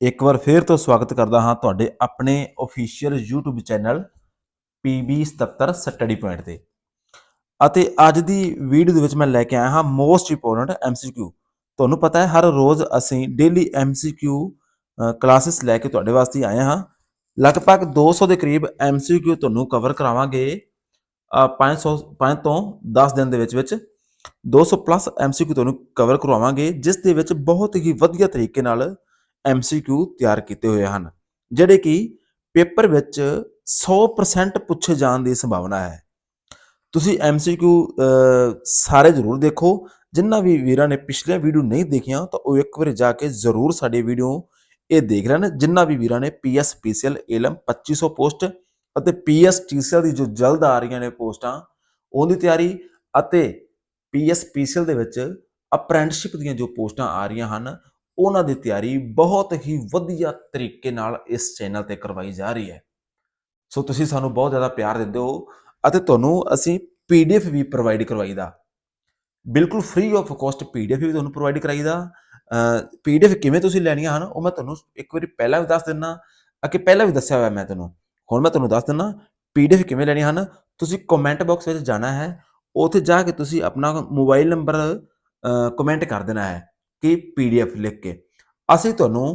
ਇੱਕ ਵਾਰ ਫੇਰ ਤੋਂ ਸਵਾਗਤ ਕਰਦਾ ਹਾਂ ਤੁਹਾਡੇ ਆਪਣੇ official YouTube channel PB77 study point ਤੇ। ਅਤੇ ਅੱਜ ਦੀ ਵੀਡੀਓ ਦੇ ਵਿੱਚ ਮੈਂ ਲੈ ਕੇ ਆਇਆ ਹਾਂ ਮੋਸਟ ਇੰਪੋਰਟੈਂਟ MCQ ਤੁਹਾਨੂੰ ਪਤਾ ਹੈ ਹਰ ਰੋਜ਼ ਅਸੀਂ ਡੇਲੀ MCQ ਕਲਾਸਿਸ ਲੈ ਕੇ ਤੁਹਾਡੇ ਵਾਸਤੇ ਆਏ ਹਾਂ। ਲਗਭਗ 200 ਦੇ ਕਰੀਬ MCQ ਤੁਹਾਨੂੰ ਕਵਰ ਕਰਾਵਾਂਗੇ ਅ, 500 5 ਤੋਂ 10 ਦਿਨ ਦੇ ਵਿੱਚ ਵਿੱਚ। 200 ਪਲੱਸ MCQ ਤੁਹਾਨੂੰ ਕਵਰ ਕਰਵਾਵਾਂਗੇ ਜਿਸ ਦੇ ਵਿੱਚ ਬਹੁਤ ਹੀ ਵਧੀਆ ਤਰੀਕੇ ਨਾਲ MCQ ਤਿਆਰ ਕੀਤੇ ਹੋਏ ਹਨ ਜਿਹੜੇ ਕਿ ਪੇਪਰ ਵਿੱਚ 100% ਪੁੱਛੇ ਜਾਣ ਦੀ ਸੰਭਾਵਨਾ ਹੈ। ਤੁਸੀਂ MCQ ਅ, ਸਾਰੇ ਜ਼ਰੂਰ ਦੇਖੋ। ਜਿਨ੍ਹਾਂ ਵੀ ਵੀਰਾਂ ਨੇ ਪਿਛਲੀਆਂ ਵੀਡੀਓ ਨਹੀਂ ਦੇਖੀਆਂ ਤਾਂ ਉਹ ਇੱਕ ਵਾਰੀ ਜਾ ਕੇ ਜ਼ਰੂਰ ਸਾਡੀ ਵੀਡੀਓ ਇਹ ਦੇਖ ਲੈਣ। ਜਿਨ੍ਹਾਂ ਵੀ ਵੀਰਾਂ ਨੇ PS PCL ਏਲਮ 2500 ਪੋਸਟ ਅਤੇ PS TCL ਦੀ ਜੋ ਜਲਦ ਆ ਰਹੀਆਂ ਨੇ ਪੋਸਟਾਂ ਉਹਦੀ ਤਿਆਰੀ ਅਤੇ PS PCL ਦੇ ਵਿੱਚ ਅਪ੍ਰੈਂਟਿਸਸ਼ਿਪ ਦੀਆਂ ਜੋ ਪੋਸਟਾਂ ਆ ਰਹੀਆਂ ਹਨ ਉਹਨਾਂ ਦੀ ਤਿਆਰੀ ਬਹੁਤ ਹੀ ਵਧੀਆ ਤਰੀਕੇ ਨਾਲ ਇਸ ਚੈਨਲ ਤੇ ਕਰਵਾਈ ਜਾ ਰਹੀ ਹੈ। ਸੋ ਤੁਸੀਂ ਸਾਨੂੰ ਬਹੁਤ ਜ਼ਿਆਦਾ ਪਿਆਰ ਦਿੰਦੇ ਹੋ ਅਤੇ ਤੁਹਾਨੂੰ ਅਸੀਂ ਪੀਡੀਐਫ ਵੀ ਪ੍ਰੋਵਾਈਡ ਕਰਵਾਈਦਾ। ਬਿਲਕੁਲ ਫ੍ਰੀ ਆਫ ਕਾਸਟ ਪੀਡੀਐਫ ਵੀ ਤੁਹਾਨੂੰ ਪ੍ਰੋਵਾਈਡ ਕਰਾਈਦਾ। ਪੀਡੀਐਫ ਕਿਵੇਂ ਤੁਸੀਂ ਲੈਣੀਆਂ ਹਨ, ਉਹ ਮੈਂ ਤੁਹਾਨੂੰ ਇੱਕ ਵਾਰੀ ਪਹਿਲਾਂ ਵੀ ਦੱਸ ਦਿੰਨਾ। ਅੱਗੇ ਪਹਿਲਾਂ ਵੀ ਦੱਸਿਆ ਹੋਇਆ ਮੈਂ ਤੁਹਾਨੂੰ। ਹੁਣ ਮੈਂ ਤੁਹਾਨੂੰ ਦੱਸ ਦਿੰਨਾ ਪੀਡੀਐਫ ਕਿਵੇਂ ਲੈਣੀਆਂ ਹਨ, ਤੁਸੀਂ ਕਮੈਂਟ ਬਾਕਸ ਵਿੱਚ ਜਾਣਾ ਹੈ। ਉੱਥੇ ਜਾ ਕੇ ਤੁਸੀਂ ਆਪਣਾ ਮੋਬਾਈਲ ਨੰਬਰ ਕਮੈਂਟ ਕਰ ਦੇਣਾ ਹੈ। ਕਿ ਪੀਡੀਐਫ ਲਿਖ ਕੇ। ਅਸੀਂ ਤੁਹਾਨੂੰ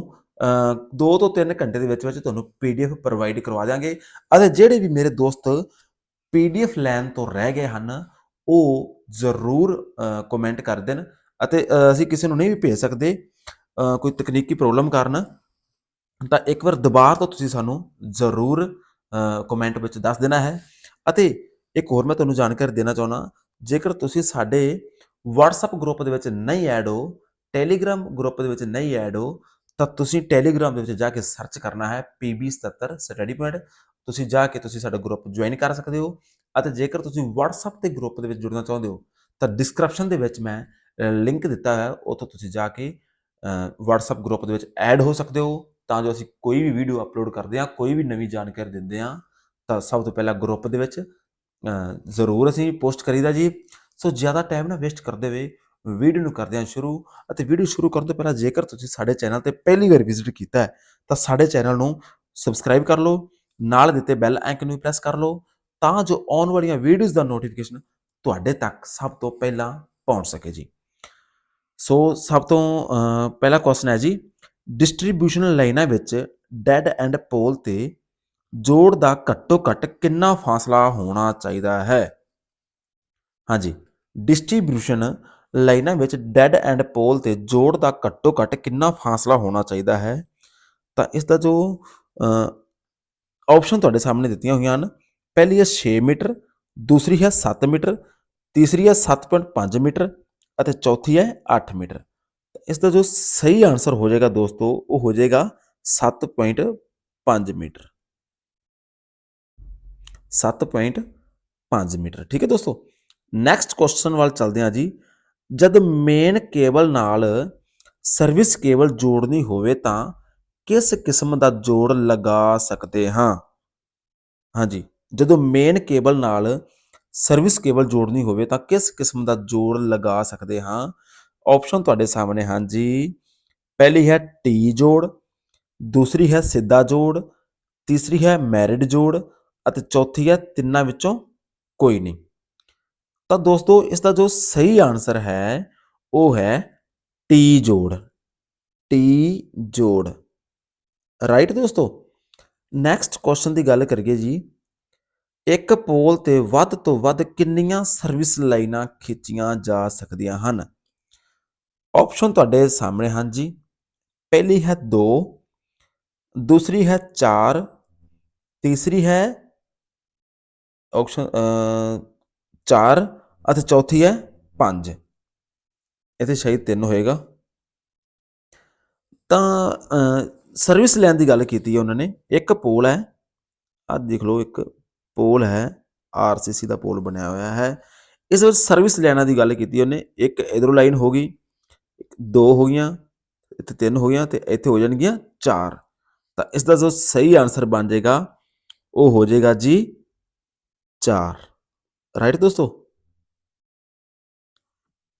2 ਤੋਂ 3 ਘੰਟੇ ਦੇ ਵਿੱਚ ਵਿੱਚ ਤੁਹਾਨੂੰ ਪੀਡੀਐਫ ਪ੍ਰੋਵਾਈਡ ਕਰਵਾ ਦਿਆਂਗੇ। ਅਤੇ ਜਿਹੜੇ ਵੀ ਮੇਰੇ ਦੋਸਤ ਪੀਡੀਐਫ ਲੈਣ ਤੋਂ ਰਹਿ ਗਏ ਹਨ, ਉਹ ਜ਼ਰੂਰ ਕਮੈਂਟ ਕਰ ਦੇਣ। ਅਤੇ ਅਸੀਂ ਕਿਸੇ ਨੂੰ ਨਹੀਂ ਵੀ ਭੇਜ ਸਕਦੇ ਕੋਈ ਤਕਨੀਕੀ ਪ੍ਰੋਬਲਮ ਕਾਰਨ, ਤਾਂ ਇੱਕ ਵਾਰ ਦੁਬਾਰਾ ਤੋਂ ਤੁਸੀਂ ਸਾਨੂੰ ਜ਼ਰੂਰ ਕਮੈਂਟ ਵਿੱਚ ਦੱਸ ਦੇਣਾ ਹੈ। ਅਤੇ ਇੱਕ ਹੋਰ ਮੈਂ ਤੁਹਾਨੂੰ ਜਾਣਕਾਰੀ ਦੇਣਾ ਚਾਹੁੰਦਾ, ਜੇਕਰ ਤੁਸੀਂ ਸਾਡੇ WhatsApp ਗਰੁੱਪ ਦੇ ਵਿੱਚ ਨਹੀਂ ਐਡ ਹੋ ਟੈਲੀਗ੍ਰਾਮ ਗਰੁੱਪ ਦੇ ਵਿੱਚ ਨਹੀਂ ਐਡ ਹੋ ਤਾਂ ਤੁਸੀਂ ਟੈਲੀਗ੍ਰਾਮ ਦੇ ਵਿੱਚ ਜਾ ਕੇ ਸਰਚ ਕਰਨਾ ਹੈ PB77 ਸਟੱਡੀ ਪੁਆਇੰਟ। ਤੁਸੀਂ ਜਾ ਕੇ ਤੁਸੀਂ ਸਾਡਾ ਗਰੁੱਪ ਜੁਆਇਨ ਕਰ ਸਕਦੇ ਹੋ ਅਤੇ ਜੇਕਰ ਤੁਸੀਂ WhatsApp ਦੇ ਗਰੁੱਪ ਦੇ ਵਿੱਚ ਜੁੜਨਾ ਚਾਹੁੰਦੇ ਹੋ ਤਾਂ ਡਿਸਕ੍ਰਿਪਸ਼ਨ ਦੇ ਵਿੱਚ ਮੈਂ ਲਿੰਕ ਦਿੱਤਾ ਹੈ ਉੱਥੋਂ ਤੁਸੀਂ ਜਾ ਕੇ ਅ, WhatsApp ਗਰੁੱਪ ਦੇ ਵਿੱਚ ਐਡ ਹੋ ਸਕਦੇ ਹੋ। ਤਾਂ ਜੋ ਅਸੀਂ ਕੋਈ ਵੀ ਵੀਡੀਓ ਅਪਲੋਡ ਕਰਦੇ ਹਾਂ ਕੋਈ ਵੀ ਨਵੀਂ ਜਾਣਕਾਰੀ ਦਿੰਦੇ ਹਾਂ ਤਾਂ ਸਭ ਤੋਂ ਪਹਿਲਾਂ ਗਰੁੱਪ ਦੇ ਵਿੱਚ ਜ਼ਰੂਰ ਅਸੀਂ ਪੋਸਟ ਕਰੀਦਾ ਜੀ। ਸੋ ਜ਼ਿਆਦਾ ਟਾਈਮ ਨਾ ਵੇਸਟ ਕਰਦੇ ਹੋਏ ਵੀਡੀਓ ਨੂੰ ਕਰਦੇ ਹਾਂ ਸ਼ੁਰੂ ਅਤੇ ਵੀਡੀਓ ਸ਼ੁਰੂ ਕਰਨ ਤੋਂ ਪਹਿਲਾਂ ਜੇਕਰ ਤੁਸੀਂ ਸਾਡੇ ਚੈਨਲ ਤੇ ਪਹਿਲੀ ਵਾਰ ਵਿਜ਼ਿਟ ਕੀਤਾ ਹੈ, ਤਾਂ ਸਾਡੇ ਚੈਨਲ ਨੂੰ ਸਬਸਕ੍ਰਾਈਬ ਕਰ ਲਓ, ਨਾਲ ਦਿੱਤੇ ਬੈਲ ਆਈਕਨ ਨੂੰ ਪ੍ਰੈਸ ਕਰ ਲਓ, ਤਾਂ ਜੋ ਆਉਣ ਵਾਲੀਆਂ ਵੀਡੀਓਜ਼ ਦਾ ਨੋਟੀਫਿਕੇਸ਼ਨ ਤੁਹਾਡੇ ਤੱਕ ਸਭ ਤੋਂ ਪਹਿਲਾਂ ਪਹੁੰਚ ਸਕੇ ਜੀ। ਸੋ ਸਭ ਤੋਂ ਪਹਿਲਾ ਕੁਐਸਚਨ ਹੈ ਜੀ ਡਿਸਟ੍ਰੀਬਿਊਸ਼ਨ ਲਾਈਨਾਂ ਵਿੱਚ ਡੈਡ ਐਂਡ ਪੋਲ ਤੇ ਜੋੜ ਦਾ ਘੱਟੋ ਘੱਟ ਕਿੰਨਾ ਫਾਸਲਾ ਹੋਣਾ ਚਾਹੀਦਾ ਹੈ? ਹਾਂਜੀ ਡਿਸਟ੍ਰੀਬਿਊਸ਼ਨ ਲਾਈਨਾਂ ਵਿੱਚ ਡੈਡ ਐਂਡ ਪੋਲ ਤੇ ਜੋੜ ਦਾ ਘੱਟੋ ਘੱਟ ਕਿੰਨਾ ਫਾਸਲਾ ਹੋਣਾ ਚਾਹੀਦਾ ਹੈ? ਤਾਂ ਇਸ ਦਾ ਜੋ ਆਪਸ਼ਨ ਤੁਹਾਡੇ ਸਾਹਮਣੇ ਦਿੱਤੀਆਂ ਹੋਈਆਂ ਹਨ। ਪਹਿਲੀ ਹੈ 6 ਮੀਟਰ, ਦੂਸਰੀ ਹੈ 7 ਮੀਟਰ, ਤੀਸਰੀ ਹੈ 7.5 ਮੀਟਰ ਅਤੇ ਚੌਥੀ ਹੈ 8 ਮੀਟਰ। ਤਾਂ ਇਸ ਦਾ ਜੋ ਸਹੀ ਆਨਸਰ ਹੋ ਜਾਏਗਾ ਦੋਸਤੋ, ਉਹ ਹੋ ਜਾਏਗਾ 7.5 ਮੀਟਰ। 7.5 ਮੀਟਰ, ਠੀਕ ਹੈ ਦੋਸਤੋ? ਨੈਕਸਟ ਕੁਐਸਚਨ ਵੱਲ ਚੱਲਦੇ ਹਾਂ ਜੀ। ਜਦ ਮੇਨ ਕੇਬਲ ਨਾਲ ਸਰਵਿਸ ਕੇਬਲ ਜੋੜਨੀ ਹੋਵੇ ਤਾਂ ਕਿਸ ਕਿਸਮ ਦਾ ਜੋੜ ਲਗਾ ਸਕਦੇ ਹਾਂ? ਹਾਂਜੀ, ਜਦੋਂ ਮੇਨ ਕੇਬਲ ਨਾਲ ਸਰਵਿਸ ਕੇਬਲ ਜੋੜਨੀ ਹੋਵੇ ਤਾਂ ਕਿਸ ਕਿਸਮ ਦਾ ਜੋੜ ਲਗਾ ਸਕਦੇ ਹਾਂ? ਆਪਸ਼ਨ ਤੁਹਾਡੇ ਸਾਹਮਣੇ ਹਨ ਜੀ ਪਹਿਲੀ ਹੈ ਟੀ ਜੋੜ, ਦੂਸਰੀ ਹੈ ਸਿੱਧਾ ਜੋੜ, ਤੀਸਰੀ ਹੈ ਮੈਰਿਡ ਜੋੜ ਅਤੇ ਚੌਥੀ ਹੈ ਤਿੰਨਾਂ ਵਿੱਚੋਂ ਕੋਈ ਨਹੀਂ। ਤਾਂ ਦੋਸਤੋ, ਇਸ ਦਾ ਜੋ ਸਹੀ ਆਨਸਰ ਹੈ, ਉਹ ਹੈ ਟੀ ਜੋੜ। ਟੀ ਜੋੜ। ਰਾਈਟ ਦੋਸਤੋ? ਨੈਕਸਟ ਕੁਐਸਚਨ ਦੀ ਗੱਲ ਕਰੀਏ ਜੀ। ਇੱਕ ਪੋਲ ਤੇ ਵੱਧ ਤੋਂ ਵੱਧ ਕਿੰਨੀਆਂ ਸਰਵਿਸ ਲਾਈਨਾਂ ਖਿੱਚੀਆਂ ਜਾ ਸਕਦੀਆਂ ਹਨ? ਆਪਸ਼ਨ ਤੁਹਾਡੇ ਸਾਹਮਣੇ ਹਨ ਜੀ। ਪਹਿਲੀ ਹੈ 2 ਦੂਸਰੀ ਹੈ 4 ਤੀਸਰੀ ਹੈ ਆਪਸ਼ਨ 4 ਅਤੇ ਚੌਥੀ ਹੈ 5 ਇੱਥੇ ਸ਼ਾਇਦ 3 ਹੋਏਗਾ। ਤਾਂ ਸਰਵਿਸ ਲੈਣ ਦੀ ਗੱਲ ਕੀਤੀ ਹੈ ਉਹਨਾਂ ਨੇ। ਇੱਕ ਪੋਲ ਹੈ। ਆਹ ਦੇਖ ਲਓ, ਇੱਕ ਪੋਲ ਹੈ। ਆਰਸੀਸੀ ਦਾ ਪੋਲ ਬਣਿਆ ਹੋਇਆ ਹੈ। ਇਸ ਵਿੱਚ ਸਰਵਿਸ ਲੈਣਾ ਦੀ ਗੱਲ ਕੀਤੀ ਉਹਨੇ। ਇੱਕ ਇਧਰੋਂ ਲਾਈਨ ਹੋ ਗਈ ਦੋ ਹੋ ਗਈਆਂ, ਇੱਥੇ ਤਿੰਨ ਹੋ ਗਈਆਂ ਤੇ ਇੱਥੇ ਹੋ ਜਾਣਗੀਆਂ ਚਾਰ। ਤਾਂ ਇਸ ਦਾ ਜੋ ਸਹੀ ਆਨਸਰ ਬਣ ਜਾਏਗਾ, ਉਹ ਹੋ ਜਾਏਗਾ ਜੀ 4 ਰਾਈਟ ਦੋਸਤੋ?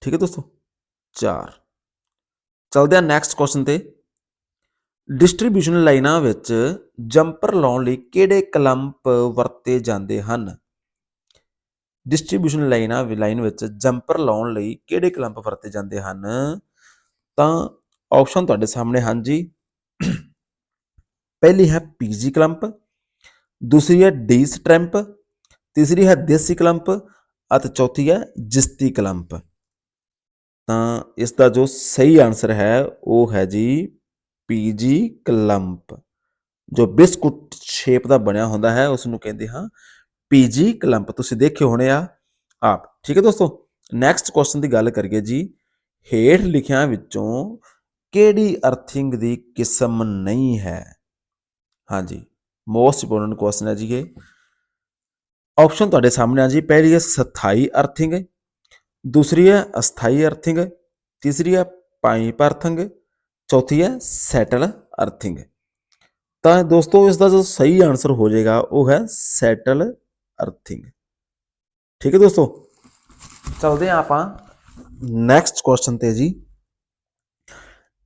ਠੀਕ ਹੈ ਦੋਸਤੋ? 4 ਚਲਦੇ ਆ ਨੈਕਸਟ ਕੁਐਸਚਨ ਤੇ। ਡਿਸਟ੍ਰੀਬਿਊਸ਼ਨ ਲਾਈਨਾਂ ਵਿੱਚ ਜੰਪਰ ਲਾਉਣ ਲਈ ਕਿਹੜੇ ਕਲੰਪ ਵਰਤੇ ਜਾਂਦੇ ਹਨ? ਡਿਸਟ੍ਰੀਬਿਊਸ਼ਨ ਲਾਈਨਾਂ ਲਾਈਨ ਵਿੱਚ ਜੰਪਰ ਲਾਉਣ ਲਈ ਕਿਹੜੇ ਕਲੰਪ ਵਰਤੇ ਜਾਂਦੇ ਹਨ? ਤਾਂ ਆਪਸ਼ਨ ਤੁਹਾਡੇ ਸਾਹਮਣੇ ਹਨ ਜੀ। ਪਹਿਲੀ ਹੈ ਪੀਜੀ ਕਲੰਪ, ਦੂਸਰੀ ਹੈ ਡੀ ਸਟ੍ਰੈਂਪ ਤੀਸਰੀ ਹੈ ਦੇਸੀ ਕਲੰਪ ਅਤੇ ਚੌਥੀ ਹੈ ਜਿਸਤੀ ਕਲੰਪ। ਤਾਂ ਇਸ ਦਾ ਜੋ ਸਹੀ ਆਨਸਰ ਹੈ, ਉਹ ਹੈ ਜੀ ਪੀਜੀ ਕਲੰਪ। ਜੋ ਬਿਸਕੁਟ ਸ਼ੇਪ ਦਾ ਬਣਿਆ ਹੁੰਦਾ ਹੈ ਉਸ ਨੂੰ ਕਹਿੰਦੇ ਹਾਂ ਪੀਜੀ ਕਲੰਪ। ਤੁਸੀਂ ਦੇਖੇ ਹੋਣੇ ਆ ਆਪ। ਠੀਕ ਹੈ ਦੋਸਤੋ ਨੈਕਸਟ ਕੁਐਸਚਨ ਦੀ ਗੱਲ ਕਰੀਏ ਜੀ। ਹੇਠ ਲਿਖਿਆਂ ਵਿੱਚੋਂ ਕਿਹੜੀ ਅਰਥਿੰਗ ਦੀ ਕਿਸਮ ਨਹੀਂ ਹੈ? ਹਾਂਜੀ ਮੋਸਟ ਇੰਪੋਰਟੈਂਟ ਕੁਐਸਚਨ ਹੈ ਜੀ ਇਹ। ਆਪਸ਼ਨ ਤੁਹਾਡੇ ਸਾਹਮਣੇ ਆ ਜੀ। ਪਹਿਲੀ ਹੈ ਸਥਾਈ ਅਰਥਿੰਗ ਦੂਸਰੀ ਹੈ ਅਸਥਾਈ ਅਰਥਿੰਗ, ਤੀਸਰੀ ਹੈ ਪਾਈਪ ਅਰਥਿੰਗ ਚੌਥੀ ਹੈ ਸੈਟਲ ਅਰਥਿੰਗ। ਤਾਂ ਦੋਸਤੋ ਇਸ ਦਾ ਜੋ ਸਹੀ ਆਨਸਰ ਹੋ ਜਾਏਗਾ, ਉਹ ਹੈ ਸੈਟਲ ਅਰਥਿੰਗ। ਠੀਕ ਹੈ ਦੋਸਤੋ? ਚਲਦੇ ਹਾਂ ਆਪਾਂ ਨੈਕਸਟ ਕੁਐਸਚਨ ਤੇ ਜੀ।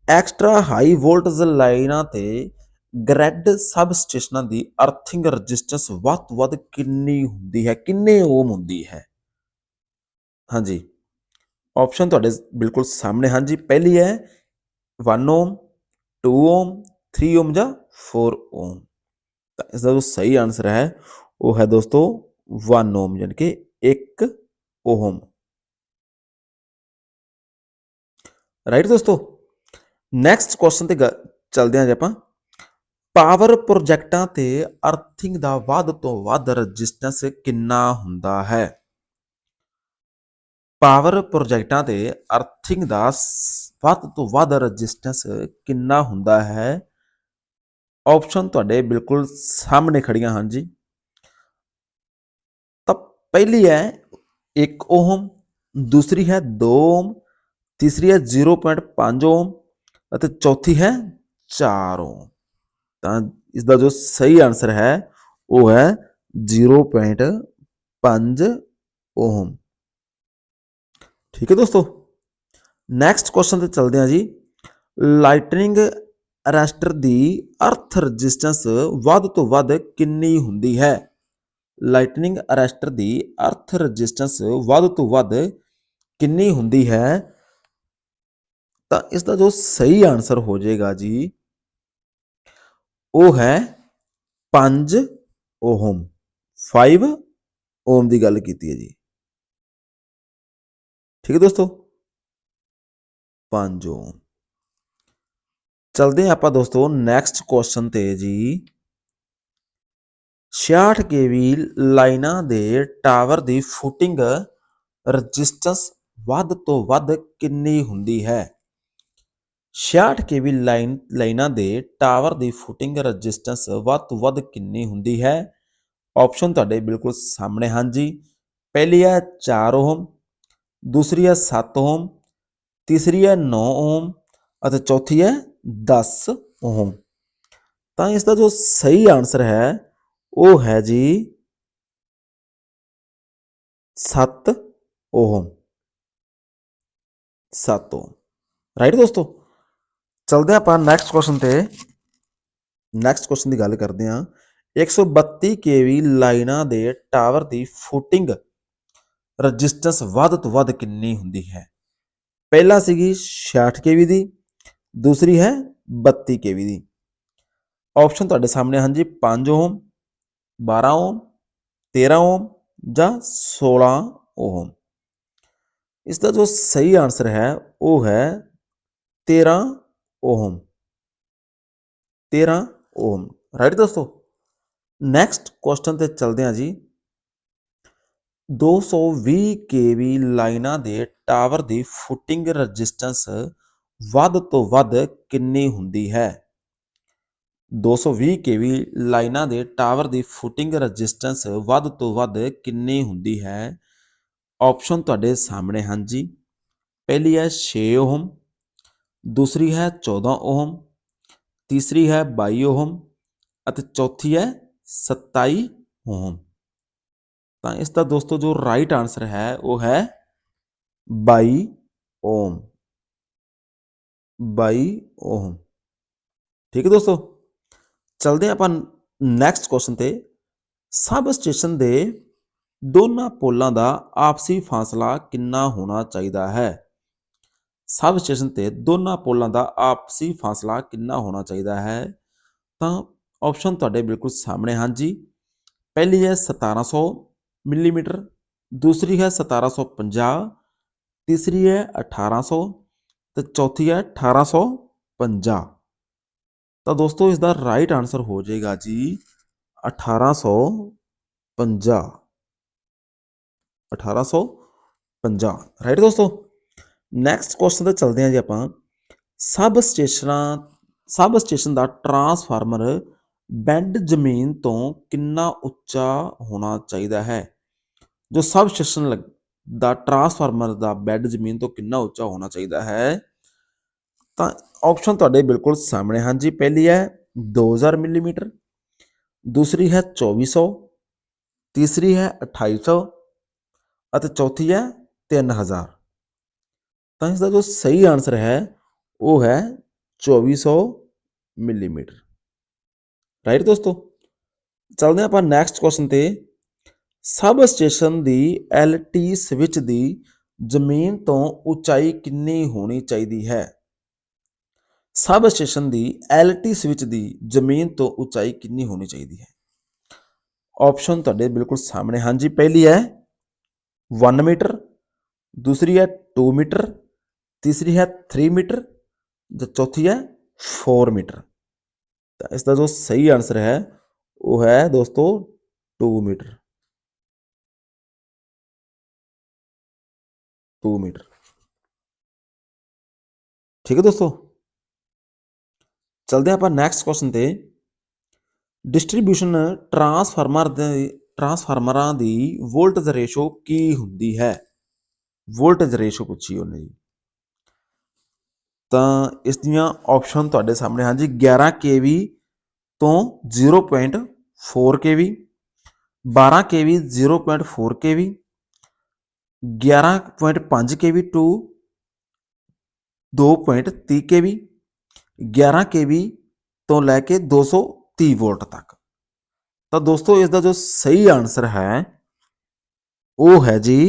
ਐਕਸਟਰਾ ਹਾਈ ਵੋਲਟੇਜ ਲਾਈਨਾਂ ਤੇ ਗ੍ਰਿਡ ਸਬ ਸਟੇਸ਼ਨਾਂ ਦੀ ਅਰਥਿੰਗ ਰੈਜ਼ਿਸਟੈਂਸ ਵੱਧ ਤੋਂ ਵੱਧ ਕਿੰਨੀ ਹੁੰਦੀ ਹੈ, ਕਿੰਨੇ ਓਮ ਹੁੰਦੀ ਹੈ? ਹਾਂਜੀ। ਆਪਸ਼ਨ ਤੁਹਾਡੇ ਬਿਲਕੁਲ ਸਾਹਮਣੇ, ਹਾਂਜੀ। ਪਹਿਲੀ ਹੈ 1 ਓਮ 2 ਓਮ 3 ਓਮ ਜਾਂ 4 ਓਮ ਤਾਂ ਇਸ ਦਾ ਜੋ ਸਹੀ ਆਨਸਰ ਹੈ, ਉਹ ਹੈ ਦੋਸਤੋ 1 ਓਮ ਯਾਨੀ ਕਿ 1 ਓਮ ਰਾਈਟ ਦੋਸਤੋ? ਨੈਕਸਟ ਕੁਐਸਚਨ ਤੇ ਗ- ਚੱਲਦੇ ਹਾਂ ਜੀ ਆਪਾਂ। ਪਾਵਰ ਪ੍ਰੋਜੈਕਟਾਂ ਤੇ ਅਰਥਿੰਗ ਦਾ ਵੱਧ ਤੋਂ ਵੱਧ ਰੈਜ਼ਿਸਟੈਂਸ ਕਿੰਨਾ ਹੁੰਦਾ ਹੈ? ਪਾਵਰ ਪ੍ਰੋਜੈਕਟਾਂ ਤੇ ਅਰਥਿੰਗ ਦਾ ਵੱਧ ਤੋਂ ਵੱਧ ਰੈਜ਼ਿਸਟੈਂਸ ਕਿੰਨਾ ਹੁੰਦਾ ਹੈ? ਆਪਸ਼ਨ ਤੁਹਾਡੇ ਬਿਲਕੁਲ ਸਾਹਮਣੇ ਖੜੀਆਂ ਹਨ ਜੀ। ਤਾਂ ਪਹਿਲੀ ਹੈ 1 ਓਹਮ ਦੂਸਰੀ ਹੈ 2 ਓਹਮ ਤੀਸਰੀ ਹੈ 0.5 ਓਮ ਅਤੇ ਚੌਥੀ ਹੈ 4 ਓਮ ਤਾਂ ਇਸ ਦਾ ਜੋ ਸਹੀ ਆਨਸਰ ਹੈ, ਉਹ ਹੈ 0.5 ਓਮ ਠੀਕ ਹੈ ਦੋਸਤੋ ਨੈਕਸਟ ਕੁਐਸਚਨ ਤੇ ਚੱਲਦੇ ਹਾਂ ਜੀ। ਲਾਈਟਨਿੰਗ ਅਰੈਸਟਰ ਦੀ ਅਰਥ ਰੈਜ਼ਿਸਟੈਂਸ ਵੱਧ ਤੋਂ ਵੱਧ ਕਿੰਨੀ ਹੁੰਦੀ ਹੈ? ਲਾਈਟਨਿੰਗ ਅਰੈਸਟਰ ਦੀ ਅਰਥ ਰੈਜ਼ਿਸਟੈਂਸ ਵੱਧ ਤੋਂ ਵੱਧ ਕਿੰਨੀ ਹੁੰਦੀ ਹੈ? ਤਾਂ ਇਸ ਦਾ ਜੋ ਸਹੀ ਆਨਸਰ ਹੋ ਜਾਏਗਾ ਜੀ, ਉਹ ਹੈ 5 ਓਹਮ 5 ਓਮ ਦੀ ਗੱਲ ਕੀਤੀ ਹੈ ਜੀ। ਠੀਕ ਹੈ ਦੋਸਤੋ 5 ਓਮ ਚਲਦੇ ਹਾਂ ਆਪਾਂ ਦੋਸਤੋ ਨੈਕਸਟ ਕੁਐਸਚਨ ਤੇ ਜੀ 66 ਕੇਵੀ ਲਾਈਨਾਂ ਦੇ ਟਾਵਰ ਦੀ ਫੁੱਟਿੰਗ ਰੈਜ਼ਿਸਟੈਂਸ ਵੱਧ ਤੋਂ ਵੱਧ ਕਿੰਨੀ ਹੁੰਦੀ ਹੈ 66 ਕੇਵੀ ਲਾਈਨ ਲਾਈਨਾਂ ਦੇ ਟਾਵਰ ਦੀ ਫੁੱਟਿੰਗ ਰੈਜ਼ਿਸਟੈਂਸ ਵੱਧ ਤੋਂ ਵੱਧ ਕਿੰਨੀ ਹੁੰਦੀ ਹੈ ਆਪਸ਼ਨ ਤੁਹਾਡੇ ਬਿਲਕੁਲ ਸਾਹਮਣੇ ਹਨ ਜੀ ਪਹਿਲੀ ਹੈ 4 ਓਹਮ ਦੂਸਰੀ ਹੈ 7 ਓਹਮ ਤੀਸਰੀ ਹੈ 9 ਓਹਮ ਅਤੇ ਚੌਥੀ ਹੈ 10 ਓਹਮ ਤਾਂ ਇਸ ਦਾ ਜੋ ਸਹੀ ਆਨਸਰ ਹੈ ਉਹ ਹੈ ਜੀ 7 ਓਹਮ 7 ਓਹਮ ਰਾਈਟ ਦੋਸਤੋ ਚਲਦੇ ਹਾਂ ਆਪਾਂ ਨੈਕਸਟ ਕੁਐਸਚਨ ਤੇ ਨੈਕਸਟ ਕੁਐਸਚਨ ਦੀ ਗੱਲ ਕਰਦੇ ਹਾਂ 132 ਕੇਵੀ ਲਾਈਨਾਂ ਦੇ ਟਾਵਰ ਦੀ ਫੁੱਟਿੰਗ ਰੈਜ਼ਿਸਟੈਂਸ ਵੱਧ ਤੋਂ ਵੱਧ ਕਿੰਨੀ ਹੁੰਦੀ ਹੈ? ਪਹਿਲਾ ਸੀਗੀ 66 ਕੇਵੀ ਦੀ, ਦੂਸਰੀ ਹੈ 32 ਕੇਵੀ ਦੀ। ਆਪਸ਼ਨ ਤੁਹਾਡੇ ਸਾਹਮਣੇ ਹਨ ਜੀ 5 ਓਮ 12 ਓਮ 13 ਓਮ ਜਾਂ 16 ਓਮ ਇਸ ਦਾ ਜੋ ਸਹੀ ਆਨਸਰ ਹੈ, ਉਹ ਹੈ 13 ਓਮ 13 ਓਮ ਰਾਈਟ ਦੋਸਤੋ? ਨੈਕਸਟ ਕੁਐਸਚਨ ਤੇ ਚਲਦੇ ਹਾਂ ਜੀ। 220 ਕੇਵੀ ਲਾਈਨਾਂ ਦੇ ਟਾਵਰ ਦੀ ਫੁਟਿੰਗ ਰੈਜ਼ਿਸਟੈਂਸ ਵੱਧ ਤੋਂ ਵੱਧ ਕਿੰਨੀ ਹੁੰਦੀ ਹੈ? 220 ਕੇਵੀ ਲਾਈਨਾਂ ਦੇ ਟਾਵਰ ਦੀ ਫੁਟਿੰਗ ਰੈਜ਼ਿਸਟੈਂਸ ਵੱਧ ਤੋਂ ਵੱਧ ਕਿੰਨੀ ਹੁੰਦੀ ਹੈ? ਆਪਸ਼ਨ ਤੁਹਾਡੇ ਸਾਹਮਣੇ ਹਨ ਜੀ। ਪਹਿਲੀ ਹੈ 6 ਓਹਮ, ਦੂਸਰੀ ਹੈ 14 ਓਹਮ, ਤੀਸਰੀ ਹੈ 22 ਓਹਮ ਅਤੇ ਚੌਥੀ ਹੈ 27 ਓਹਮ। ਤਾਂ ਇਸ ਦਾ ਦੋਸਤੋ ਜੋ ਰਾਈਟ ਆਨਸਰ ਹੈ, ਉਹ ਹੈ ਬਾਈ ਓਮ ਬਾਈ ਓਮ ਠੀਕ ਹੈ ਦੋਸਤੋ? ਚਲਦੇ ਆਪਾਂ ਨੈਕਸਟ ਕੁਐਸਚਨ ਤੇ। ਸਬ ਸਟੇਸ਼ਨ ਦੇ ਦੋਨਾਂ ਪੋਲਾਂ ਦਾ ਆਪਸੀ ਫਾਸਲਾ ਕਿੰਨਾ ਹੋਣਾ ਚਾਹੀਦਾ ਹੈ? ਸਬ ਸਟੇਸ਼ਨ ਤੇ ਦੋਨਾਂ ਪੋਲਾਂ ਦਾ ਆਪਸੀ ਫਾਸਲਾ ਕਿੰਨਾ ਹੋਣਾ ਚਾਹੀਦਾ ਹੈ? ਤਾਂ ਆਪਸ਼ਨ ਤੁਹਾਡੇ ਬਿਲਕੁਲ ਸਾਹਮਣੇ ਹਨ ਜੀ। ਪਹਿਲੀ ਹੈ 1700 ਮਿਲੀਮੀਟਰ, ਦੂਸਰੀ ਹੈ 1750 ਤੀਸਰੀ ਹੈ 1800 ਤੇ ਚੌਥੀ ਹੈ 1850 ਤਾਂ ਦੋਸਤੋ ਇਸ ਦਾ ਰਾਈਟ ਆਨਸਰ ਹੋ ਜਾਏਗਾ ਜੀ 1850 1850 ਰਾਈਟ ਦੋਸਤੋ? ਨੈਕਸਟ ਕੁਐਸਚਨ ਤੇ ਚਲਦੇ ਹਾਂ ਜੀ ਆਪਾਂ। ਸਬ ਸਟੇਸ਼ਨਾਂ, ਸਬ ਸਟੇਸ਼ਨ ਦਾ ਟਰਾਂਸਫਾਰਮਰ ਬੈੱਡ ਜ਼ਮੀਨ ਤੋਂ ਕਿੰਨਾ ਉੱਚਾ ਹੋਣਾ ਚਾਹੀਦਾ ਹੈ? ਜੋ ਸਬ ਸਟੇਸ਼ਨ ਲੱਗ- ਦਾ ਟਰਾਂਸਫਾਰਮਰ ਦਾ ਬੈੱਡ ਜ਼ਮੀਨ ਤੋਂ ਕਿੰਨਾ ਉੱਚਾ ਹੋਣਾ ਚਾਹੀਦਾ ਹੈ ਤਾਂ ਆਪਸ਼ਨ ਤੁਹਾਡੇ ਬਿਲਕੁਲ ਸਾਹਮਣੇ ਹਨ ਜੀ ਪਹਿਲੀ ਹੈ 2000 ਮਿਲੀਮੀਟਰ ਦੂਸਰੀ ਹੈ 2400 ਤੀਸਰੀ ਹੈ 2800 ਅਤੇ ਚੌਥੀ ਹੈ 3000 ਤਾਂ ਇਸ ਦਾ ਜੋ ਸਹੀ ਆਨਸਰ ਹੈ ਉਹ ਹੈ 2400 ਮਿਲੀਮੀਟਰ ਰਾਈਟ ਦੋਸਤੋ ਚਲਦੇ ਹਾਂ ਆਪਾਂ ਨੈਕਸਟ ਕੁਐਸਚਨ ਤੇ ਸਬ ਸਟੇਸ਼ਨ ਦੀ ਐਲਟੀ ਸਵਿਚ ਦੀ ਜ਼ਮੀਨ ਤੋਂ ਉਚਾਈ ਕਿੰਨੀ ਹੋਣੀ ਚਾਹੀਦੀ ਹੈ? ਸਬ ਸਟੇਸ਼ਨ ਦੀ ਐਲਟੀ ਸਵਿਚ ਦੀ ਜ਼ਮੀਨ ਤੋਂ ਉਚਾਈ ਕਿੰਨੀ ਹੋਣੀ ਚਾਹੀਦੀ ਹੈ? ਆਪਸ਼ਨ ਤੁਹਾਡੇ ਬਿਲਕੁਲ ਸਾਹਮਣੇ। ਹਨ ਜੀ ਪਹਿਲੀ ਹੈ 1 ਮੀਟਰ ਦੂਸਰੀ ਹੈ 2 ਮੀਟਰ ਤੀਸਰੀ ਹੈ 3 ਮੀਟਰ ਤੇ ਚੌਥੀ ਹੈ 4 ਮੀਟਰ ਤਾਂ ਇਸ ਦਾ ਜੋ ਸਹੀ ਆਨਸਰ ਹੈ, ਉਹ ਹੈ ਦੋਸਤੋ 2 ਮੀਟਰ 2 ਮੀਟਰ ਠੀਕ ਹੈ ਦੋਸਤੋ ਚਲਦੇ ਹਾਂ ਆਪਾਂ ਨੈਕਸਟ ਕੁਐਸਚਨ ਤੇ ਡਿਸਟ੍ਰੀਬਿਊਸ਼ਨ ਟਰਾਂਸਫਾਰਮਰ ਦੇ ਟਰਾਂਸਫਾਰਮਰਾਂ ਦੀ ਵੋਲਟੇਜ ਰੇਸ਼ੋ ਕੀ ਹੁੰਦੀ ਹੈ ਵੋਲਟੇਜ ਰੇਸ਼ੋ ਪੁੱਛੀ ਉਹਨੇ ਜੀ ਤਾਂ ਇਸ ਦੀਆਂ ਆਪਸ਼ਨ ਤੁਹਾਡੇ ਸਾਹਮਣੇ ਹਨ ਜੀ 11 kV ਤੋਂ 0.4 kV 12 kV 0.4 kV 11.5 kV to 2.30 kV 11 kV ਤੋਂ ਲੈ ਕੇ 230 ਵੋਲਟ ਤੱਕ। ਤਾਂ ਦੋਸਤੋ ਇਸ ਦਾ ਜੋ ਸਹੀ ਆਨਸਰ ਹੈ, ਉਹ ਹੈ ਜੀ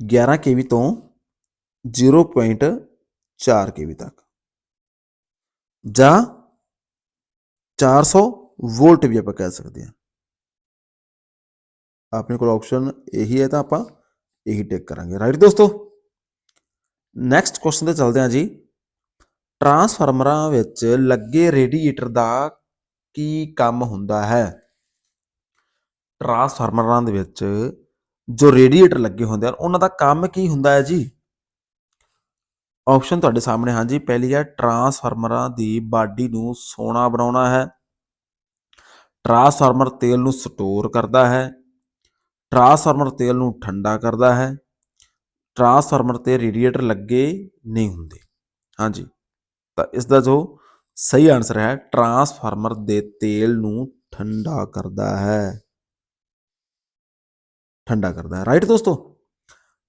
11 kV ਤੋਂ 0.4 kV ਤੱਕ। ਜਾਂ 400 ਵੋਲਟ ਵੀ ਆਪਾਂ ਕਹਿ ਸਕਦੇ ਹਾਂ। ਆਪਣੇ ਕੋਲ ਆਪਸ਼ਨ ਇਹੀ ਹੈ ਤਾਂ ਆਪਾਂ ਇਹੀ ਟਿਕ ਕਰਾਂਗੇ। ਰਾਈਟ ਦੋਸਤੋ? ਨੈਕਸਟ ਕੁਐਸਚਨ ਤੇ ਚੱਲਦੇ ਹਾਂ ਜੀ। ਟਰਾਂਸਫਾਰਮਰਾਂ ਵਿੱਚ ਲੱਗੇ ਰੇਡੀਏਟਰ ਦਾ ਕੀ ਕੰਮ ਹੁੰਦਾ ਹੈ? ਟਰਾਂਸਫਾਰਮਰਾਂ ਦੇ ਵਿੱਚ ਜੋ ਰੇਡੀਏਟਰ ਲੱਗੇ ਹੁੰਦੇ ਹਨ, ਉਹਨਾਂ ਦਾ ਕੰਮ ਕੀ ਹੁੰਦਾ ਹੈ ਜੀ? ਆਪਸ਼ਨ ਤੁਹਾਡੇ ਸਾਹਮਣੇ ਹਾਂ ਜੀ ਪਹਿਲੀ ਹੈ ਟਰਾਂਸਫਾਰਮਰਾਂ ਦੀ ਬਾਡੀ ਨੂੰ ਸੋਨਾ ਬਣਾਉਣਾ ਹੈ। ਟਰਾਂਸਫਾਰਮਰ ਤੇਲ ਨੂੰ ਸਟੋਰ ਕਰਦਾ ਹੈ। ਟਰਾਂਸਫਾਰਮਰ ਤੇਲ ਨੂੰ ਠੰਡਾ ਕਰਦਾ ਹੈ। ਟਰਾਂਸਫਾਰਮਰ ਤੇ ਰੇਡੀਏਟਰ ਲੱਗੇ ਨਹੀਂ ਹੁੰਦੇ। ਹਾਂਜੀ। ਤਾਂ ਇਸ ਦਾ ਜੋ ਸਹੀ ਆਨਸਰ ਹੈ, ਟਰਾਂਸਫਾਰਮਰ ਦੇ ਤੇਲ ਨੂੰ ਠੰਡਾ ਕਰਦਾ ਹੈ। ਠੰਡਾ ਕਰਦਾ ਹੈ। ਰਾਈਟ ਦੋਸਤੋ?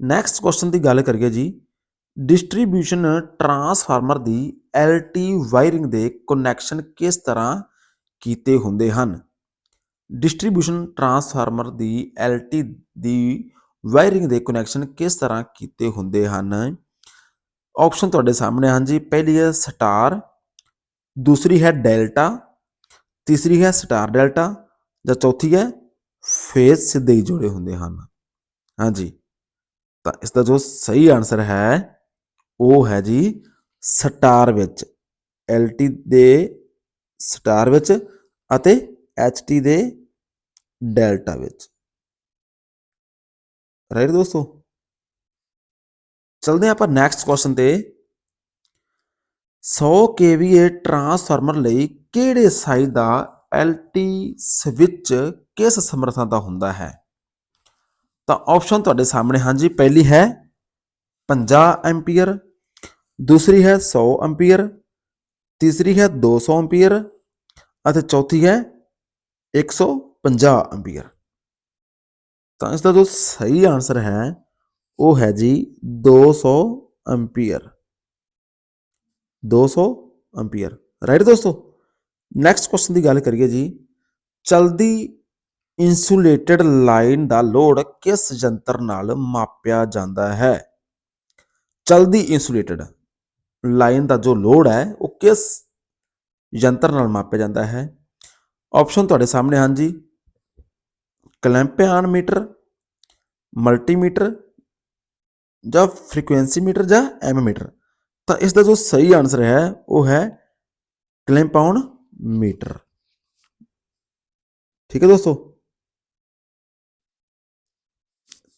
ਨੈਕਸਟ ਕੁਐਸਚਨ ਦੀ ਗੱਲ ਕਰੀਏ ਜੀ। ਡਿਸਟ੍ਰੀਬਿਊਸ਼ਨ ਟਰਾਂਸਫਾਰਮਰ ਦੀ ਐਲਟੀ ਵਾਇਰਿੰਗ ਦੇ ਕਨੈਕਸ਼ਨ ਕਿਸ ਤਰ੍ਹਾਂ ਕੀਤੇ ਹੁੰਦੇ ਹਨ? ਡਿਸਟ੍ਰੀਬਿਊਸ਼ਨ ਟਰਾਂਸਫਾਰਮਰ ਦੀ ਐਲਟੀ ਦੀ ਵਾਇਰਿੰਗ ਦੇ ਕਨੈਕਸ਼ਨ ਕਿਸ ਤਰ੍ਹਾਂ ਕੀਤੇ ਹੁੰਦੇ ਹਨ? ਆਪਸ਼ਨ ਤੁਹਾਡੇ ਸਾਹਮਣੇ ਹਨ ਜੀ। ਪਹਿਲੀ ਹੈ ਸਟਾਰ, ਦੂਸਰੀ ਹੈ ਡੈਲਟਾ, ਤੀਸਰੀ ਹੈ ਸਟਾਰ ਡੈਲਟਾ, ਜਾਂ ਚੌਥੀ ਹੈ ਫੇਜ਼ ਸਿੱਧੇ ਹੀ ਜੁੜੇ ਹੁੰਦੇ ਹਨ। ਹਾਂਜੀ ਤਾਂ ਇਸ ਦਾ ਜੋ ਸਹੀ ਆਨਸਰ ਹੈ, ਉਹ ਹੈ ਜੀ ਸਟਾਰ ਵਿੱਚ। ਐਲਟੀ ਦੇ ਸਟਾਰ ਵਿੱਚ ਅਤੇ ਐਚਟੀ ਦੇ ਡੈਲਟਾ ਵਿੱਚ। ਰਾਈਟ ਦੋਸਤੋ? ਚਲਦੇ ਹਾਂ ਆਪਾਂ ਨੈਕਸਟ ਕੁਐਸਚਨ ਤੇ। 100 kVA ਟਰਾਂਸਫਾਰਮਰ ਲਈ ਕਿਹੜੇ ਸਾਈਜ਼ ਦਾ ਐਲਟੀ ਸਵਿਚ ਕਿਸ ਸਮਰੱਥਾ ਦਾ ਹੁੰਦਾ ਹੈ? ਤਾਂ ਆਪਸ਼ਨ ਤੁਹਾਡੇ ਸਾਹਮਣੇ ਹਨ ਜੀ ਪਹਿਲੀ ਹੈ 50 ਐਂਪੀਅਰ, ਦੂਸਰੀ ਹੈ 100 ਐਂਪੀਅਰ, ਤੀਸਰੀ ਹੈ 200 ਐਂਪੀਅਰ, ਅਤੇ ਚੌਥੀ ਹੈ 150 ਐਂਪੀਅਰ ਤਾਂ ਇਸ ਦਾ ਜੋ ਸਹੀ ਆਨਸਰ ਹੈ, ਉਹ ਹੈ ਜੀ 200 ਐਂਪੀਅਰ 200 ਐਂਪੀਅਰ ਰਾਈਟ ਦੋਸਤੋ? ਨੈਕਸਟ ਕੁਐਸਚਨ ਦੀ ਗੱਲ ਕਰੀਏ ਜੀ। ਚਲਦੀ ਇਨਸੂਲੇਟਡ ਲਾਈਨ ਦਾ ਲੋਡ ਕਿਸ ਯੰਤਰ ਨਾਲ ਮਾਪਿਆ ਜਾਂਦਾ ਹੈ? ਚਲਦੀ ਇਨਸੂਲੇਟਡ ਲਾਈਨ ਦਾ ਜੋ ਲੋਡ ਹੈ, ਉਹ ਕਿਸ ਯੰਤਰ ਨਾਲ ਮਾਪਿਆ ਜਾਂਦਾ ਹੈ? ਆਪਸ਼ਨ ਤੁਹਾਡੇ ਸਾਹਮਣੇ ਹਨ ਜੀ। ਕਲੈਂਪਿਆਨ ਮੀਟਰ, ਮਲਟੀਮੀਟਰ ਜਾਂ ਫ੍ਰੀਕੁਐਂਸੀ ਮੀਟਰ ਜਾਂ ਐਮੀਮੀਟਰ ਤਾਂ ਇਸ ਦਾ ਜੋ ਸਹੀ ਆਨਸਰ ਹੈ, ਉਹ ਹੈ ਕਲੈਂਪਾਊਂਡ ਮੀਟਰ। ਠੀਕ ਹੈ ਦੋਸਤੋ?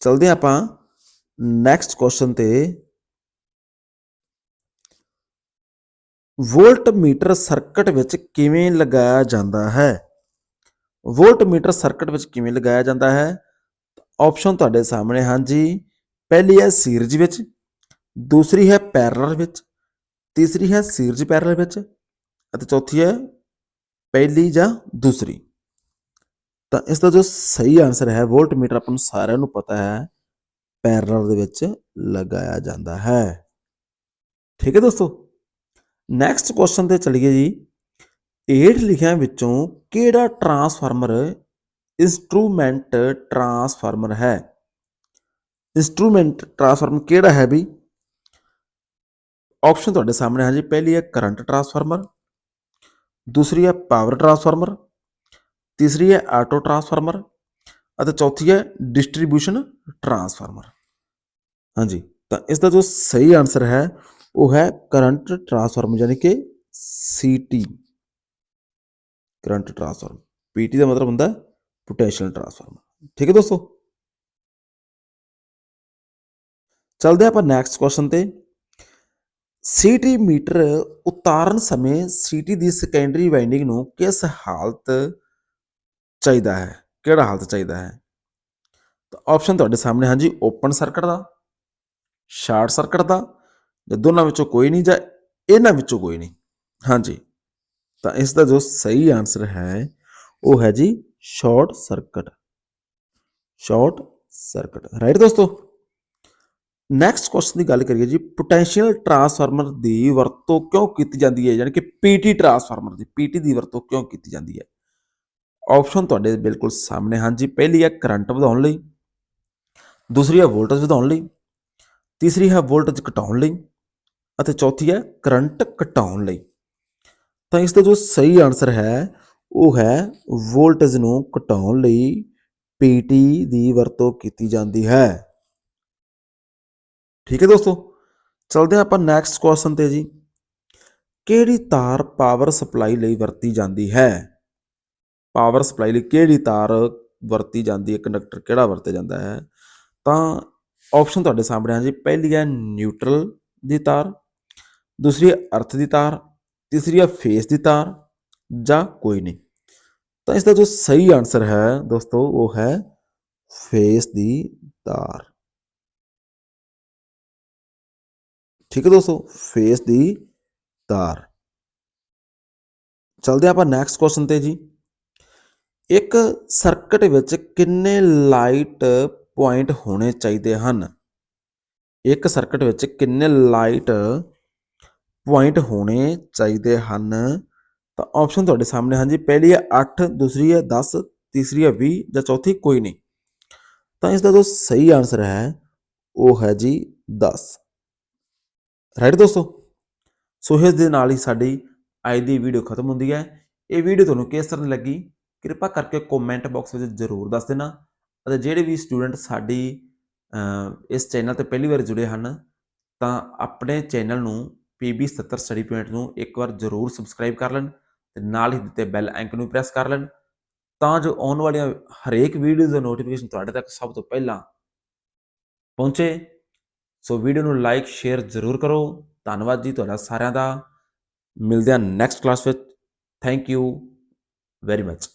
ਚਲਦੇ ਹਾਂ ਆਪਾਂ ਨੈਕਸਟ ਕੁਐਸਚਨ ਤੇ। ਵੋਲਟਮੀਟਰ ਸਰਕਟ ਵਿੱਚ ਕਿਵੇਂ ਲਗਾਇਆ ਜਾਂਦਾ ਹੈ? ਵੋਲਟਮੀਟਰ ਸਰਕਟ ਵਿੱਚ ਕਿਵੇਂ ਲਗਾਇਆ ਜਾਂਦਾ ਹੈ? ਆਪਸ਼ਨ ਤੁਹਾਡੇ ਸਾਹਮਣੇ ਹਨ ਜੀ ਪਹਿਲੀ ਹੈ ਸੀਰੀਜ਼ ਵਿੱਚ, ਦੂਸਰੀ ਹੈ ਪੈਰਲਲ ਵਿੱਚ, ਤੀਸਰੀ ਹੈ ਸੀਰੀਜ਼ ਪੈਰਲਲ ਵਿੱਚ ਅਤੇ ਚੌਥੀ ਹੈ ਪਹਿਲੀ ਜਾਂ ਦੂਸਰੀ। ਤਾਂ ਇਸ ਦਾ ਜੋ ਸਹੀ ਆਨਸਰ ਹੈ, ਵੋਲਟਮੀਟਰ ਆਪਾਂ ਨੂੰ ਸਾਰਿਆਂ ਨੂੰ ਪਤਾ ਹੈ, ਪੈਰਲਲ ਦੇ ਵਿੱਚ ਲਗਾਇਆ ਜਾਂਦਾ ਹੈ। ਠੀਕ ਹੈ ਦੋਸਤੋ? ਨੈਕਸਟ ਕੁਐਸਚਨ ਤੇ ਚਲੀਏ ਜੀ। 8 ਲਿਖਿਆਂ ਵਿੱਚੋਂ ਕਿਹੜਾ ਟਰਾਂਸਫਾਰਮਰ ਇੰਸਟਰੂਮੈਂਟ ਟਰਾਂਸਫਾਰਮਰ ਹੈ? ਇੰਸਟਰੂਮੈਂਟ ਟਰਾਂਸਫਾਰਮਰ ਕਿਹੜਾ ਹੈ ਬਈ? ਆਪਸ਼ਨ ਤੁਹਾਡੇ ਸਾਹਮਣੇ ਹੈ ਜੀ ਪਹਿਲੀ ਹੈ ਕਰੰਟ ਟਰਾਂਸਫਾਰਮਰ, ਦੂਸਰੀ ਹੈ ਪਾਵਰ ਟਰਾਂਸਫਾਰਮਰ, ਤੀਸਰੀ ਹੈ ਆਟੋ ਟਰਾਂਸਫਾਰਮਰ, ਅਤੇ ਚੌਥੀ ਹੈ ਡਿਸਟ੍ਰੀਬਿਊਸ਼ਨ ਟਰਾਂਸਫਾਰਮਰ। ਹਾਂਜੀ, ਤਾਂ ਇਸ ਦਾ ਜੋ ਸਹੀ ਆਨਸਰ ਹੈ, ਉਹ ਹੈ ਕਰੰਟ ਟਰਾਂਸਫਾਰਮਰ, ਯਾਨੀ ਕਿ ਸੀਟੀ ਕਰੰਟ ਟਰਾਂਸਫਾਰਮਰ ਪੀਟੀ ਦਾ ਮਤਲਬ ਹੁੰਦਾ ਪੋਟੈਂਸ਼ੀਅਲ ਟਰਾਂਸਫਾਰਮਰ ਠੀਕ ਹੈ ਦੋਸਤੋ? ਚਲਦੇ ਆਪਾਂ ਨੈਕਸਟ ਕੁਐਸਚਨ ਤੇ। ਸੀਟੀ ਮੀਟਰ ਉਤਾਰਨ ਸਮੇਂ ਸੀਟੀ ਦੀ ਸੈਕੰਡਰੀ ਵਾਈਂਡਿੰਗ ਨੂੰ ਕਿਸ ਹਾਲਤ ਚਾਹੀਦਾ ਹੈ? ਕਿਹੜਾ ਹਾਲਤ ਚਾਹੀਦਾ ਹੈ? ਤਾਂ ਆਪਸ਼ਨ ਤੁਹਾਡੇ ਸਾਹਮਣੇ ਹਾਂਜੀ ਓਪਨ ਸਰਕਟ ਦਾ ਸ਼ਾਰਟ ਸਰਕਟ ਦਾ, ਜਾਂ ਦੋਨਾਂ ਵਿੱਚੋਂ ਕੋਈ ਨਹੀਂ ਜਾਂ ਇਹਨਾਂ ਵਿੱਚੋਂ ਕੋਈ ਨਹੀਂ। ਹਾਂਜੀ। ਤਾਂ ਇਸ ਦਾ ਜੋ ਸਹੀ ਆਨਸਰ ਹੈ, ਉਹ ਹੈ ਜੀ short circuit short circuit right ਦੋਸਤੋ? ਨੈਕਸਟ ਕੁਐਸਚਨ ਦੀ ਗੱਲ ਕਰੀਏ ਜੀ ਪੋਟੈਂਸ਼ੀਅਲ ਟਰਾਂਸਫਾਰਮਰ ਦੀ ਵਰਤੋਂ ਕਿਉਂ ਕੀਤੀ ਜਾਂਦੀ ਹੈ? ਯਾਨੀ ਕਿ ਪੀਟੀ ਟਰਾਂਸਫਾਰਮਰ ਦੀ ਪੀਟੀ ਦੀ ਵਰਤੋਂ ਕਿਉਂ ਕੀਤੀ ਜਾਂਦੀ ਹੈ? ਆਪਸ਼ਨ ਤੁਹਾਡੇ ਬਿਲਕੁਲ ਸਾਹਮਣੇ। ਹਨ ਜੀ ਪਹਿਲੀ ਹੈ ਕਰੰਟ ਵਧਾਉਣ ਲਈ। ਦੂਸਰੀ ਹੈ ਵੋਲਟੇਜ ਵਧਾਉਣ ਲਈ। ਤੀਸਰੀ ਹੈ ਵੋਲਟੇਜ ਘਟਾਉਣ ਲਈ। ਅਤੇ ਚੌਥੀ ਹੈ ਕਰੰਟ ਘਟਾਉਣ ਲਈ। ਤਾਂ ਇਸ ਦਾ ਜੋ ਸਹੀ ਆਨਸਰ ਹੈ, ਉਹ ਹੈ ਵੋਲਟੇਜ ਨੂੰ ਘਟਾਉਣ ਲਈ ਪੀਟੀ ਦੀ ਵਰਤੋਂ ਕੀਤੀ ਜਾਂਦੀ ਹੈ। ਠੀਕ ਹੈ ਦੋਸਤੋ, ਚਲਦੇ ਹਾਂ ਆਪਾਂ ਨੈਕਸਟ ਕੁਐਸਚਨ ਤੇ ਜੀ। ਕਿਹੜੀ ਤਾਰ ਪਾਵਰ ਸਪਲਾਈ ਲਈ ਵਰਤੀ ਜਾਂਦੀ ਹੈ? ਪਾਵਰ ਸਪਲਾਈ ਲਈ ਕਿਹੜੀ ਤਾਰ ਵਰਤੀ ਜਾਂਦੀ ਹੈ? ਕੰਡਕਟਰ ਕਿਹੜਾ ਵਰਤਿਆ ਜਾਂਦਾ ਹੈ? ਤਾਂ ਆਪਸ਼ਨ ਤੁਹਾਡੇ ਸਾਹਮਣੇ ਆ ਜੀ। ਪਹਿਲੀ ਹੈ ਨਿਊਟਰਲ ਦੀ ਤਾਰ, ਦੂਸਰੀ ਅਰਥ ਦੀ ਤਾਰ ਤੀਸਰੀ ਆ ਫੇਸ ਦੀ ਤਾਰ ਜਾਂ ਕੋਈ ਨਹੀਂ। ਤਾਂ ਇਸ ਦਾ ਜੋ ਸਹੀ ਆਨਸਰ ਹੈ ਦੋਸਤੋ, ਉਹ ਹੈ ਫੇਸ ਦੀ ਤਾਰ। ਠੀਕ ਹੈ ਦੋਸਤੋ ਫੇਸ ਦੀ ਤਾਰ। ਚਲਦੇ ਆਪਾਂ ਨੈਕਸਟ ਕੁਐਸਚਨ ਤੇ ਜੀ। ਇੱਕ ਸਰਕਟ ਵਿੱਚ ਕਿੰਨੇ ਲਾਈਟ ਪੁਆਇੰਟ ਹੋਣੇ ਚਾਹੀਦੇ ਹਨ? ਇੱਕ ਸਰਕਟ ਵਿੱਚ ਕਿੰਨੇ ਲਾਈਟ ਪੁਆਇੰਟ ਹੋਣੇ ਚਾਹੀਦੇ ਹਨ। ਤਾਂ ਆਪਸ਼ਨ ਤੁਹਾਡੇ ਸਾਹਮਣੇ ਹਨ ਜੀ ਪਹਿਲੀ ਹੈ 8 ਦੂਸਰੀ ਹੈ 10 ਤੀਸਰੀ ਹੈ 20 ਜਾਂ ਚੌਥੀ ਕੋਈ ਨਹੀਂ। ਤਾਂ ਇਸ ਦਾ ਜੋ ਸਹੀ ਆਨਸਰ ਹੈ, ਉਹ ਹੈ ਜੀ 10 ਰਾਈਟ ਦੋਸਤੋ? ਸੋ ਇਸ ਦੇ ਨਾਲ ਹੀ ਸਾਡੀ ਅੱਜ ਦੀ ਵੀਡੀਓ ਖਤਮ ਹੁੰਦੀ ਹੈ। ਇਹ ਵੀਡੀਓ ਤੁਹਾਨੂੰ ਕਿਸ ਤਰ੍ਹਾਂ ਲੱਗੀ, ਕਿਰਪਾ ਕਰਕੇ ਕਮੈਂਟ ਬਾਕਸ ਵਿੱਚ ਜ਼ਰੂਰ ਦੱਸ ਦੇਣਾ ਅਤੇ ਜਿਹੜੇ ਵੀ ਸਟੂਡੈਂਟ ਸਾਡੀ ਇਸ ਚੈਨਲ ਤੇ ਪਹਿਲੀ ਵਾਰ ਜੁੜੇ ਹਨ, ਤਾਂ ਆਪਣੇ ਚੈਨਲ ਨੂੰ PB 77 ਸਟੱਡੀ ਪੁਆਇੰਟ ਨੂੰ ਇੱਕ ਵਾਰ ਜ਼ਰੂਰ ਸਬਸਕ੍ਰਾਈਬ ਕਰ ਲੈਣ ਤੇ ਨਾਲ ਹੀ ਦਿੱਤੇ ਬੈਲ ਆਈਕਨ ਨੂੰ ਪ੍ਰੈਸ ਕਰ ਲੈਣ ਤਾਂ ਜੋ ਆਉਣ ਵਾਲੀਆਂ ਹਰੇਕ ਵੀਡੀਓ ਦਾ ਨੋਟੀਫਿਕੇਸ਼ਨ ਤੁਹਾਡੇ ਤੱਕ ਸਭ ਤੋਂ ਪਹਿਲਾਂ ਪਹੁੰਚੇ। ਸੋ ਵੀਡੀਓ ਨੂੰ ਲਾਈਕ, ਸ਼ੇਅਰ ਜ਼ਰੂਰ ਕਰੋ। ਧੰਨਵਾਦ ਜੀ ਤੁਹਾਡਾ ਸਾਰਿਆਂ ਦਾ। ਮਿਲਦੇ ਹਾਂ ਨੈਕਸਟ ਕਲਾਸ ਵਿੱਚ। Thank you very much